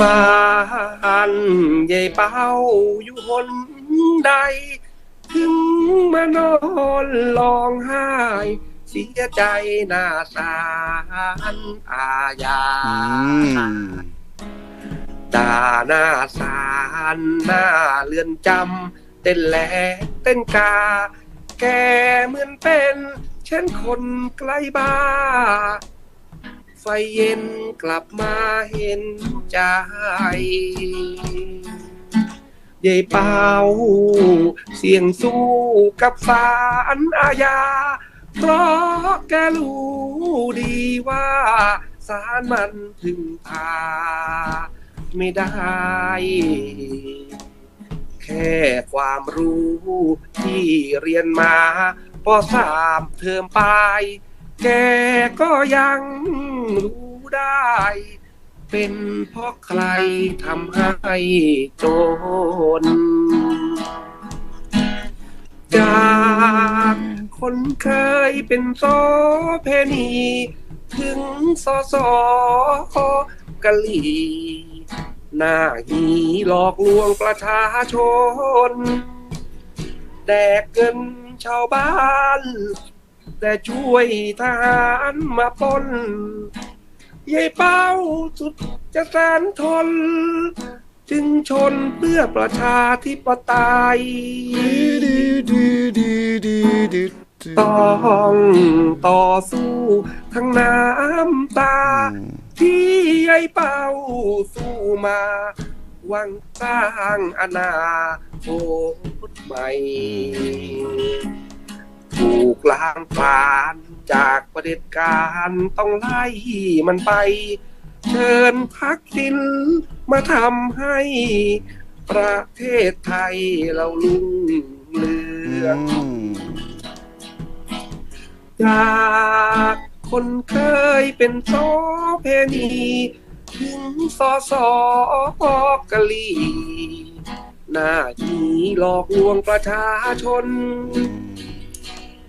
บ้านใหญ่เป้าอยู่หนใด ถึงมานอนร้องไห้เสียใจหน้าสารอาญาตาหน้าสารหน้าเรือนจำเต้นแหลเต้นกา แกเหมือนเป็น เช่นคนใกล้บ้า ไฟเย็นกลับมาเห็นใจยายเป่าเสียงสู้กับสารอาญา เพราะแกรู้ดีว่าสารมันถึงพาไม่ได้ แค่ความรู้ที่เรียนมาปสามเทอมไป แกก็ยังรู้ได้ เป็นเพราะใครทำให้จน จากคนเคยเป็นโสเพณีถึงสอสอกะลีหน้าหีหลอกลวงประชาชน แดกเงินชาวบ้าน แต่ช่วยทหารมาปนยายเป้าสุดจะแสนทน จึงชนเพื่อประชาธิปไตยต้องต่อสู้ทั้งน้ำตา ที่ยายเป้าสู้มาหวังสร้างอนาคตใหม่ กล้างผลาญจากประเด็จการต้องไล่มันไป เชิญพักสินมาทำให้ ประเทศไทยเราลุ่งเรืองจากคนเคยเป็นโสเพณีถึงสอสอกะลีหน้าที่หลอกลวงประชาชน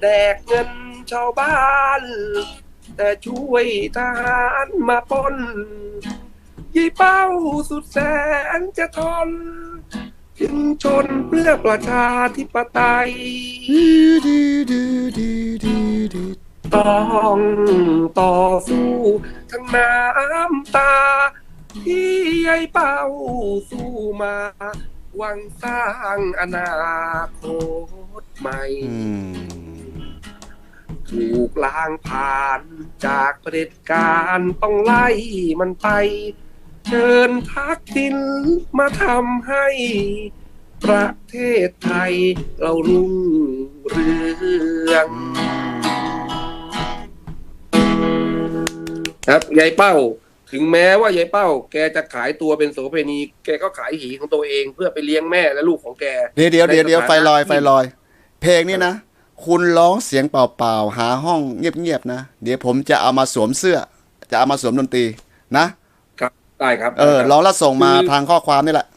แดกเงินชาวบ้าน แต่ช่วยทหารมาปนยี่เป้าสุดแสนจะทนจึงชนเพื่อประชาธิปไตยต้องต่อสู้ทั้งน้ำตา ที่ยายเป้าสู้มาหวังสร้างอนาคตใหม่ ถูกล้างผ่านจากประเผด็จการต้องไล่มันไป เชิญทักษิณมาทำให้ ประเทศไทยเรารุ่งเรือง ครับยายเป้าถึงแม้ว่ายายเป้า แกจะขายตัวเป็นโสเภณี แกก็ขายหีของตัวเองเพื่อไปเลี้ยงแม่และลูกของแก เดี๋ยวเดี๋ยวเดี๋ยวเดี๋ยวในสถานะไฟลอยที่ไฟลอย เพลงนี้นะ คุณร้องเสียงเปล่าๆ หาห้องเงียบๆนะ เดี๋ยวผมจะเอามาสวมเสื้อ จะเอามาสวมดนตรีนะครับได้ครับเออได้ครับร้องแล้วส่งมาคือทางข้อความนี่แหละ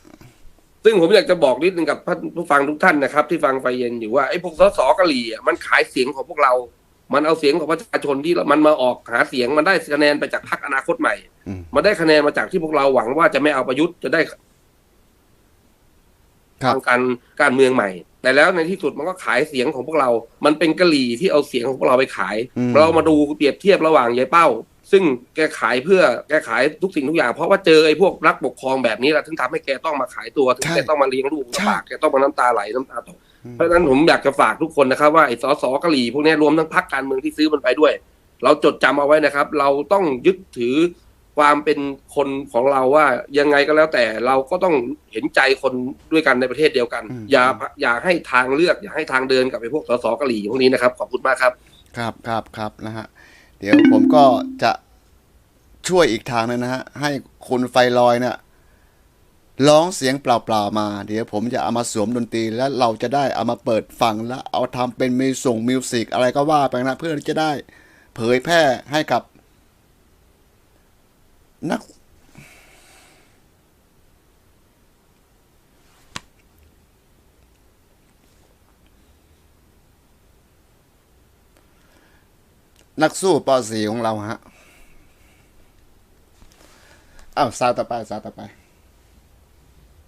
ซึ่งผมอยากจะบอกนิดนึงกับท่านผู้ฟังทุกท่านนะครับ ที่ฟังไฟเย็นอยู่ว่าไอ้พวกสสกะหรี่อะมันขายเสียงของพวกเรา มันเอาเสียงของประชาชนที่มันมาออกหาเสียงมันได้คะแนนไปจากพรรคอนาคตใหม่อืมมันได้คะแนนมาจากที่พวกเราหวังว่าจะไม่เอาประยุทธ์จะได้ครับทางการการเมืองใหม่ แต่แล้วในที่สุดมันก็ขายเสียงของพวกเรา มันเป็นกะหรี่ที่เอาเสียงของพวกเราไปขายอืมเรามาดูเปรียบเทียบระหว่างยายเป้า ซึ่งแกขายเพื่อแกขายทุกสิ่งทุกอย่าง เพราะว่าเจอไอ้พวกรักปกครองแบบนี้แหละถึงทำให้แกต้องมาขายตัวถึงใช่แกต้องมาเลี้ยงลูกใช่ลำบากแกต้องมาน้ำตาไหลน้ำตาตกอืมเพราะฉะนั้นผมอยากจะฝากทุกคนนะครับว่าไอ้สสกะหรี่พวกนี้รวมทั้งพรรคการเมืองที่ซื้อมันไปด้วย เราจดจำเอาไว้นะครับ เราต้องยึดถือ ความเป็นคนของเราว่ายังไงก็แล้วแต่เราก็ต้องเห็นใจคนด้วยกันในประเทศเดียวกันอืมอย่าอย่าให้ทางเลือกอย่าให้ทางเดินกับไอ้พวกสสกะหรี่พวกนี้นะครับ ขอบคุณมากครับ ครับครับครับนะฮะเดี๋ยวผมก็จะช่วยอีกทางหนึงนะฮะให้คุณไฟลอยเนี่ยร้องเสียงเปล่าๆมา เดี๋ยวผมจะเอามาสวมดนตรีแล้วเราจะได้เอามาเปิดฟังแล้วเอาทำเป็นมิวส่งมิวสิกอะไรก็ว่าไปนะเพื่อจะได้เผยแพร่ให้กับ นัก นักสู้ปอสีของเราฮะอ้าวซาวต่อไปซาวต่อไป